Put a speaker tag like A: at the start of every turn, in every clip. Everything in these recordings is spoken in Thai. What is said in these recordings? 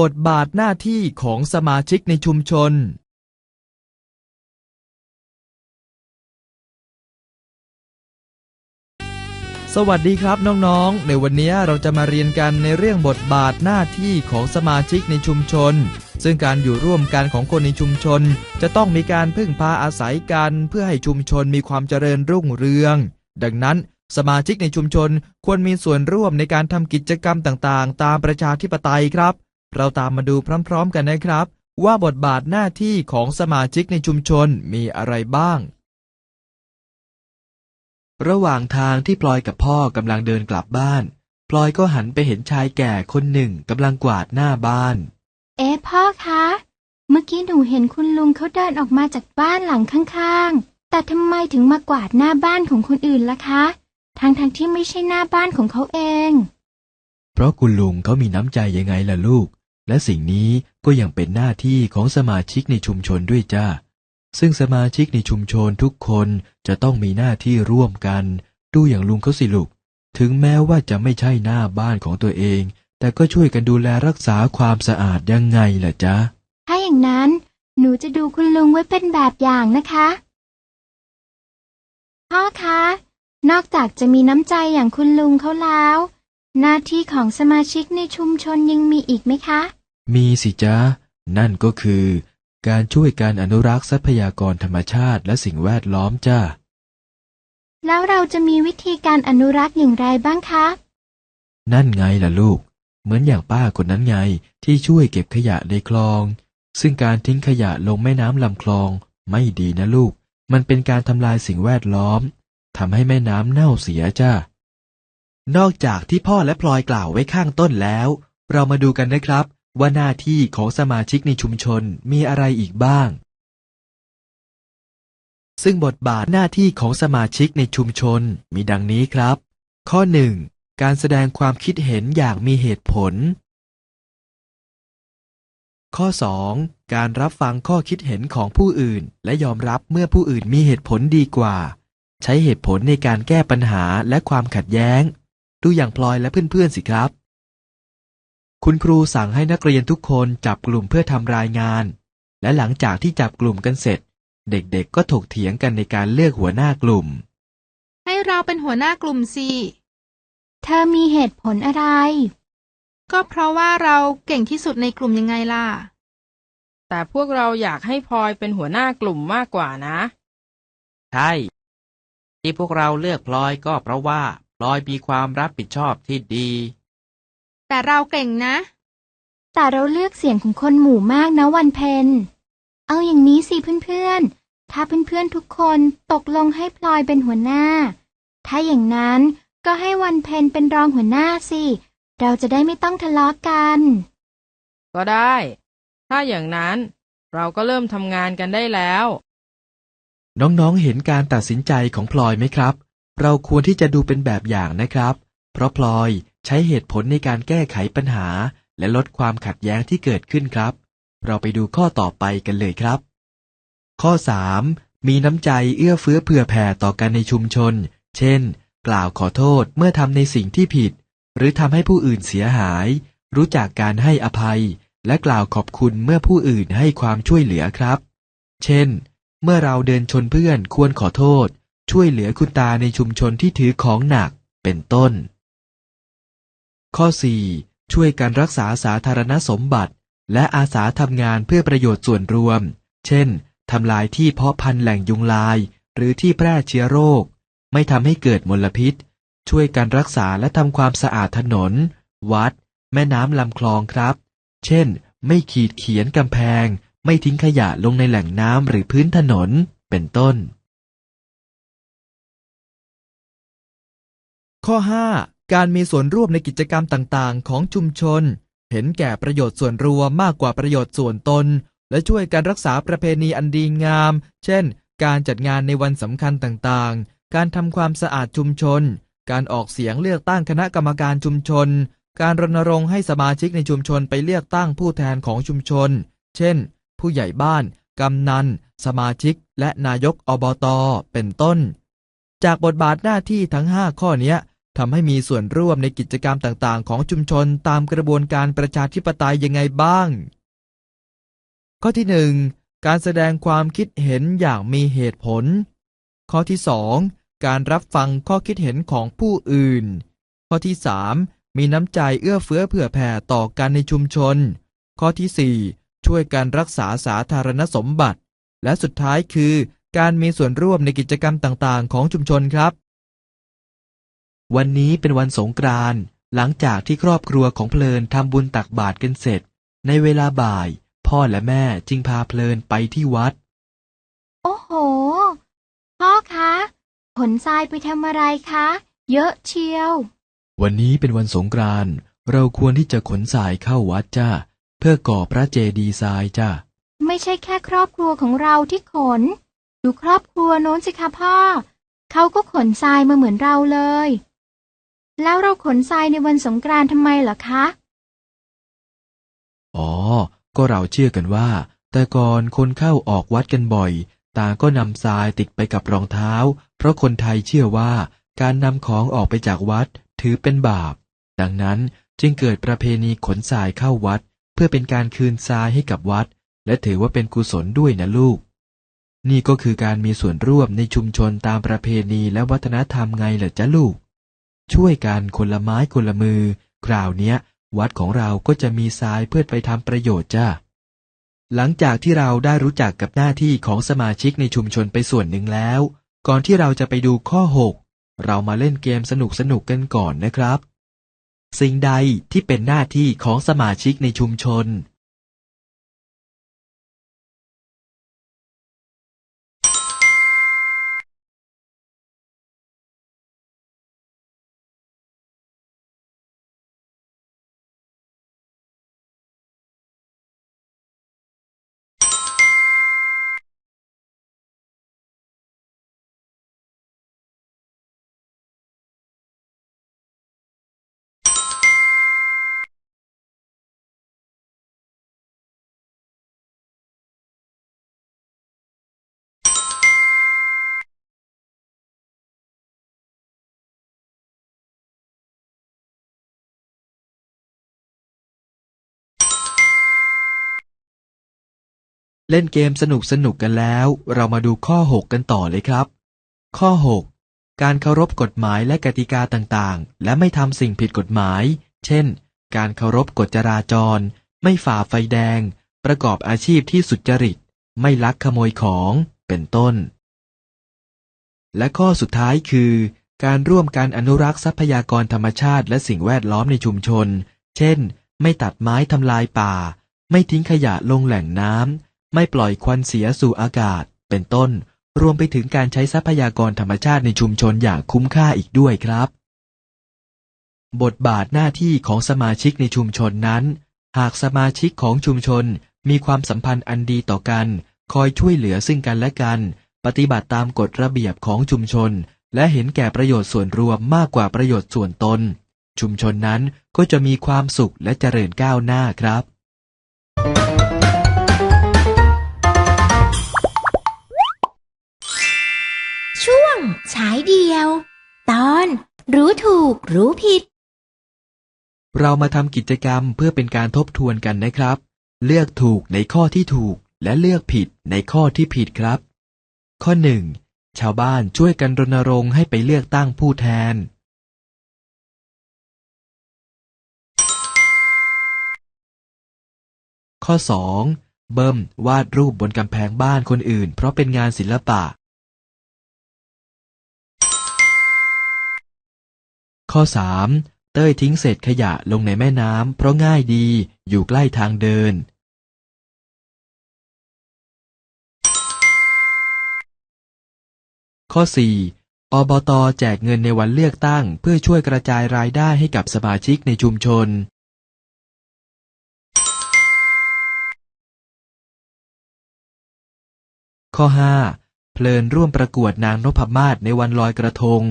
A: บทบาทหน้าที่ของสมาชิกในชุมชนสวัสดีครับน้องๆ ในวันนี้เราจะมาเรียนกันในเรื่องบทบาทหน้าที่ของสมาชิกในชุมชน ซึ่งการอยู่ร่วมกันของคนในชุมชน จะต้องมีการพึ่งพาอาศัยกัน เพื่อให้ชุมชนมีความเจริญรุ่งเรือง ดังนั้น สมาชิกในชุมชนควรมีส่วนร่วมในการทำกิจกรรมต่างๆ ตามประชาธิปไตยครับ เราตามมาดูพร้อมๆกันนะครับ ว่าบทบาทหน้าที่ของสมาชิกในชุมชนมีอะไรบ้าง
B: ระหว่างทางที่พลอยกับพ่อกำลังเดินกลับบ้าน พลอยก็หันไปเห็นชายแก่คนหนึ่งกำลังกวาดหน้าบ้าน
C: เอ๊ะพ่อคะ เมื่อกี้หนูเห็นคุณลุงเขาเดินออกมาจากบ้านหลังข้างๆ แต่ทำไมถึงมากวาดหน้าบ้านของคนอื่นล่ะคะ ทั้งๆทที่ไม่ใช่หน้าบ้านของเขาเอง
B: เพราะคุณลุงเขามีน้ำใจยังไงล่ะลูก และสิ่งนี้ก็ยังเป็นหน้าที่ของสมาชิกในชุมชนด้วยจ้า ซึ่งสมาชิกในชุมชนทุกคนจะต้องมีหน้าที่ร่วมกัน ดูอย่างลุงเขาสิลูก ถึงแม้ว่าจะไม่ใช่หน้าบ้านของตัวเอง แต่ก็ช่วยกันดูแลรักษาความสะอาดยังไงล่ะจ๊ะ
C: ถ้าอย่างนั้น หนูจะดูคุณลุงไว้เป็นแบบอย่างนะคะ พ่อคะ นอกจากจะมีน้ำใจอย่างคุณลุงเขาแล้ว หน้าที่ของสมาชิกในชุมชนยังมีอีกไหมคะ
B: มีสิจ๊ะ นั่นก็คือ การช่วยการอนุรักษ์ทรัพยากรธรรมชาติและสิ่งแวดล้อมจ้า
C: แล้วเราจะมีวิธีการอนุรักษ์อย่างไรบ้างคะ
B: นั่นไงล่ะลูก เหมือนอย่างป้าคนนั้นไงที่ช่วยเก็บขยะในคลอง ซึ่งการทิ้งขยะลงแม่น้ำลำคลองไม่ดีนะลูก มันเป็นการทำลายสิ่งแวดล้อมทำให้แม่น้ำเน่าเสียจ้า นอกจากที่พ่อและพลอยกล่าวไว้ข้างต้นแล้ว เรามาดูกันนะครับ ว่าหน้าที่ของสมาชิกในชุมชนมีอะไรอีกบ้าง ซึ่งบทบาทหน้าที่ของสมาชิกในชุมชนมีดังนี้ครับ ข้อ 1. การแสดงความคิดเห็นอย่างมีเหตุผล ข้อ 2. การรับฟังข้อคิดเห็นของผู้อื่น และยอมรับเมื่อผู้อื่นมีเหตุผลดีกว่า ใช้เหตุผลในการแก้ปัญหาและความขัดแย้ง ดูอย่างพลอยและเพื่อนๆสิครับ คุณครูสั่งให้นักเรียนทุกคนจับกลุ่มเพื่อทำรายงาน และหลังจากที่จับกลุ่มกันเสร็จ เด็กๆ ก็ถกเถียงกันในการเลือกหัวหน้ากลุ่ม
D: ให้เราเป็นหัวหน้ากลุ่มสิ
C: เธอมีเหตุผลอะไร
D: ก็เพราะว่าเราเก่งที่สุดในกลุ่มยังไงล่ะ
E: แต่พวกเราอยากให้พลอยเป็นหัวหน้ากลุ่มมากกว่านะ
F: ใช่ ที่พวกเราเลือกพลอยก็เพราะว่า พลอยมีความรับผิดชอบที่ดี
D: แต่เราเก่งนะ
C: แต่เราเลือกเสียงของคนหมู่มากนะวันเพ็ญเอาอย่างนี้สิเพื่อนๆ ถ้าเพื่อนๆทุกคนตกลงให้พลอยเป็นหัวหน้า ถ้าอย่างนั้นก็ให้วันเพ็ญเป็นรองหัวหน้าสิ เราจะได้ไม่ต้องทะเลาะกัน
E: ก็ได้ ถ้าอย่างนั้นเราก็เริ่มทำงานกันได้แล้ว
B: น้องๆ เห็นการตัดสินใจของพลอยไหมครับ เราควรที่จะดูเป็นแบบอย่างนะครับ เพราะพลอยใช้เหตุผลในการแก้ไขปัญหา และลดความขัดแย้งที่เกิดขึ้นครับ เราไปดูข้อต่อไปกันเลยครับ ข้อ 3. มีน้ำใจเอื้อเฟื้อเผื่อแผ่ต่อกันในชุมชน เช่น กล่าวขอโทษเมื่อทำในสิ่งที่ผิด หรือทำให้ผู้อื่นเสียหาย รู้จักการให้อภัย และกล่าวขอบคุณเมื่อผู้อื่นให้ความช่วยเหลือครับ เช่น เมื่อเราเดินชนเพื่อนควรขอโทษ ช่วยเหลือคุณตาในชุมชนที่ถือของหนัก เป็นต้น ข้อ 4. ช่วยกันรักษาสาธารณสมบัติ และอาสาทำงานเพื่อประโยชน์ส่วนรวม เช่น ทำลายที่เพาะพันธุ์แหล่งยุงลาย หรือที่แพร่เชื้อโรค ไม่ทำให้เกิดมลพิษ ช่วยกันรักษาและทำความสะอาดถนน วัด แม่น้ำลำคลองครับ เช่น ไม่ขีดเขียนกำแพง ไม่ทิ้งขยะลงในแหล่งน้ำหรือพื้นถนน เป็นต้น
A: ข้อ 5. การมีส่วนร่วมในกิจกรรมต่างๆ ของชุมชน เห็นแก่ประโยชน์ส่วนรวมมากกว่าประโยชน์ส่วนตน และช่วยการรักษาประเพณีอันดีงาม เช่น การจัดงานในวันสำคัญต่างๆ การทำความสะอาดชุมชน การออกเสียงเลือกตั้งคณะกรรมการชุมชน การรณรงค์ให้สมาชิกในชุมชนไปเลือกตั้งผู้แทนของชุมชน เช่น ผู้ใหญ่บ้าน กำนัน สมาชิก และนายกอบต เป็นต้น จากบทบาทหน้าที่ทั้ง 5 ข้อนี้ ทำให้มีส่วนร่วมในกิจกรรมต่างๆ ของชุมชนตามกระบวนการประชาธิปไตยยังไงบ้าง ข้อที่หนึ่งการแสดงความคิดเห็นอย่างมีเหตุผล ข้อที่สองการรับฟังข้อคิดเห็นของผู้อื่น ข้อที่สามมีน้ำใจเอื้อเฟื้อเผื่อแผ่ต่อกันในชุมชน ข้อที่สี่ช่วยการรักษาสาธารณสมบัติ และสุดท้ายคือ การมีส่วนร่วมในกิจกรรมต่างๆ ของชุมชนครับ
B: วันนี้เป็นวันสงกรานต์หลังจากที่ครอบครัวของเพลินทำบุญตักบาตรกันเสร็จ ในเวลาบ่าย พ่อและแม่จึงพาเพลินไปที่วัด
C: โอ้โห พ่อคะขนทรายไปทำอะไรคะ เยอะเชียว
B: วันนี้เป็นวันสงกรานต์เราควรที่จะขนสายเข้าวัดจ้าเพื่อก่อพระเจดีย์ทรายจ้า
C: ไม่ใช่แค่ครอบครัวของเราที่ขน ดูครอบครัวโน้นสิคะพ่อ เขาก็ขนทรายมาเหมือนเราเลย แล้วเราขนทรายในวันสงกรานต์ทำไมเหรอคะ
B: อ๋อ ก็เราเชื่อกันว่า แต่ก่อนคนเข้าออกวัดกันบ่อย ต่างก็นำทรายติดไปกับรองเท้า เพราะคนไทยเชื่อว่า การนำของออกไปจากวัดถือเป็นบาป ดังนั้นจึงเกิดประเพณีขนทรายเข้าวัด เพื่อเป็นการคืนทรายให้กับวัด และถือว่าเป็นกุศลด้วยนะลูก นี่ก็คือการมีส่วนร่วมในชุมชนตามประเพณีและวัฒนธรรมไงเหรอจ๊ะลูก ช่วยกันคนละไม้คนละมือ คราวเนี้ย วัดของเราก็จะมีทรายเพื่อไปทำประโยชน์จ้าหลังจากที่เราได้รู้จักกับหน้าที่ของสมาชิกในชุมชนไปส่วนหนึ่งแล้ว ก่อนที่เราจะไปดูข้อ 6 เรามาเล่นเกมสนุกๆกันก่อนนะครับ สิ่งใดที่เป็นหน้าที่ของสมาชิกในชุมชน เล่นเกมสนุกสนุกกันแล้ว เรามาดูข้อ 6 กันต่อเลยครับ ข้อ 6 การเคารพกฎหมายและกติกาต่างๆ และไม่ทำสิ่งผิดกฎหมาย เช่น การเคารพกฎจราจร ไม่ฝ่าไฟแดง ประกอบอาชีพที่สุจริต ไม่ลักขโมยของ เป็นต้น และข้อสุดท้ายคือ การร่วมการอนุรักษ์ทรัพยากรธรรมชาติและสิ่งแวดล้อมในชุมชน เช่น ไม่ตัดไม้ทำลายป่า ไม่ทิ้งขยะลงแหล่งน้ำ ไม่ปล่อยควันเสียสู่อากาศ เป็นต้น รวมไปถึงการใช้ทรัพยากรธรรมชาติในชุมชนอย่างคุ้มค่าอีกด้วยครับ บทบาทหน้าที่ของสมาชิกในชุมชนนั้น หากสมาชิกของชุมชนมีความสัมพันธ์อันดีต่อกัน คอยช่วยเหลือซึ่งกันและกัน ปฏิบัติตามกฎระเบียบของชุมชน และเห็นแก่ประโยชน์ส่วนรวมมากกว่าประโยชน์ส่วนตน ชุมชนนั้นก็จะมีความสุขและเจริญก้าวหน้าครับ
G: ฉายเดียว ตอนรู้ถูกรู้ผิด
B: เรามาทำกิจกรรมเพื่อเป็นการทบทวนกันนะครับ เลือกถูกในข้อที่ถูกและเลือกผิดในข้อที่ผิดครับ ข้อหนึ่งชาวบ้านช่วยกันรณรงค์ให้ไปเลือกตั้งผู้แทน ข้อ 2. เบิ้มวาดรูปบนกำแพงบ้านคนอื่น เพราะเป็นงานศิลปะ ข้อ 3. เต้ยทิ้งเศษขยะลงในแม่น้ำเพราะง่ายดี อยู่ใกล้ทางเดิน ข้อ 4. อบตแจกเงินในวันเลือกตั้ง เพื่อช่วยกระจายรายได้ให้กับสมาชิกในชุมชน ข้อ 5. เพลินร่วมประกวดนางนพมาศในวันลอยกระทง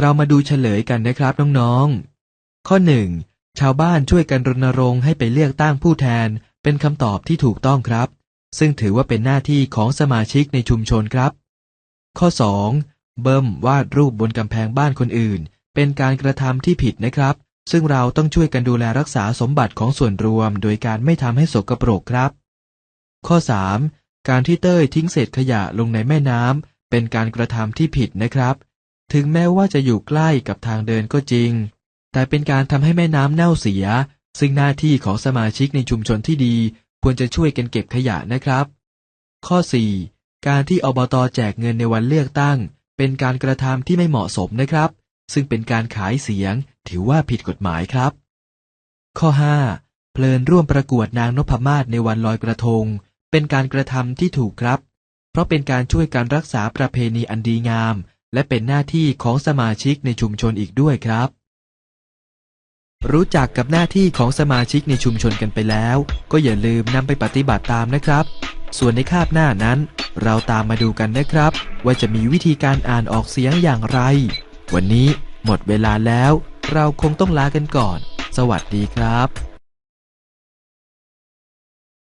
B: เรามาดูเฉลยกันนะครับน้องๆ ข้อหนึ่งชาวบ้านช่วยกันรณรงค์ให้ไปเลือกตั้งผู้แทน เป็นคำตอบที่ถูกต้องครับ ซึ่งถือว่าเป็นหน้าที่ของสมาชิกในชุมชนครับ ข้อ 2. เบิ้มวาดรูปบนกำแพงบ้านคนอื่น เป็นการกระทำที่ผิดนะครับ ซึ่งเราต้องช่วยกันดูแลรักษาสมบัติของส่วนรวม โดยการไม่ทำให้สกปรกครับ ข้อ 3. การที่เต้ยทิ้งเศษขยะลงในแม่น้ำเป็นการกระทำที่ผิดนะครับ ถึงแม้ว่าจะอยู่ใกล้กับทางเดินก็จริง แต่เป็นการทำให้แม่น้ำเน่าเสีย ซึ่งหน้าที่ของสมาชิกในชุมชนที่ดี ควรจะช่วยกันเก็บขยะนะครับ ข้อ 4. การที่อบตแจกเงินในวันเลือกตั้ง เป็นการกระทำที่ไม่เหมาะสมนะครับ ซึ่งเป็นการขายเสียง ถือว่าผิดกฎหมายครับ ข้อ 5. เพลินร่วมประกวดนางนพมาศในวันลอยกระทง เป็นการกระทำที่ถูกครับ เพราะเป็นการช่วยการรักษาประเพณีอันดีงาม และเป็นหน้าที่ของสมาชิกในชุมชนอีกด้วยครับ รู้จักกับหน้าที่ของสมาชิกในชุมชนกันไปแล้ว ก็อย่าลืมนำไปปฏิบัติตามนะครับ ส่วนในคาบหน้านั้น เราตามมาดูกันนะครับ ว่าจะมีวิธีการอ่านออกเสียงอย่างไร วันนี้หมดเวลาแล้ว เราคงต้องลากันก่อน สวัสดีครับ